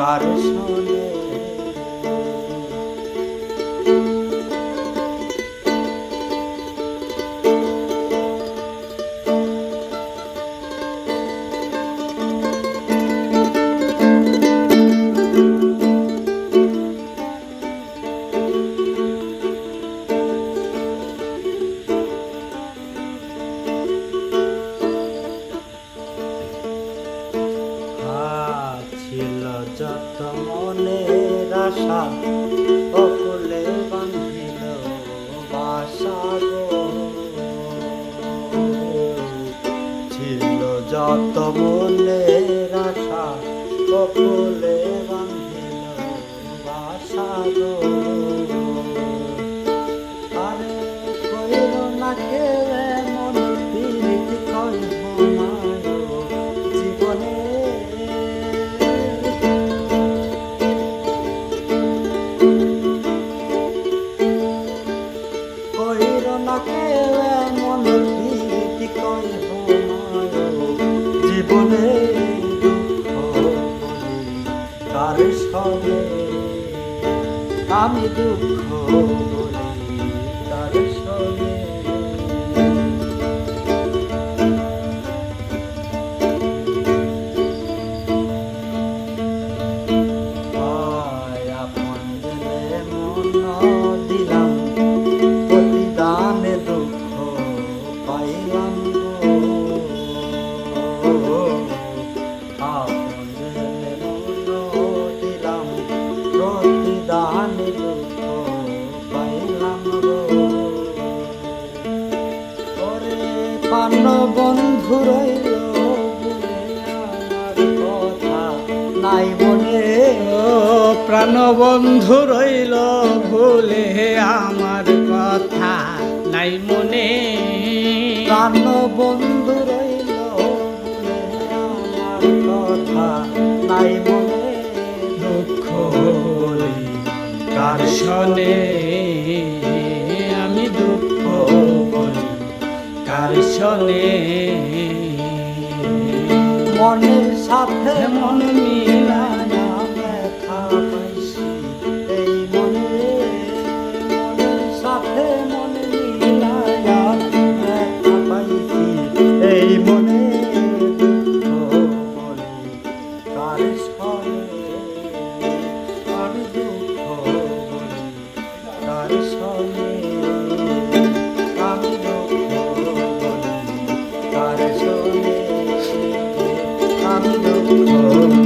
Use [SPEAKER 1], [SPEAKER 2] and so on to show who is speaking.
[SPEAKER 1] কার সনে যত বলে রাখা কপলে বান্ধিল বাসা গো আরে কইল না কে মন পীড়িত কইব না আমি দুঃখ তার সঙ্গে। দিলাম প্রতিদানে দুঃখ পাইলাম। ওরে পান বন্ধু রইল কথা নাই মনে।
[SPEAKER 2] ও প্রাণবন্ধু রইল ভুলে আমার কথা নাই মনে।
[SPEAKER 1] প্রাণ বন্ধু রইল আমার কথা নাই মনে।
[SPEAKER 2] দুঃখ কার দর্শনে মনের সাথে মন মিলায়া এই
[SPEAKER 1] মনে সাথে
[SPEAKER 2] মন এই মনে Senhor.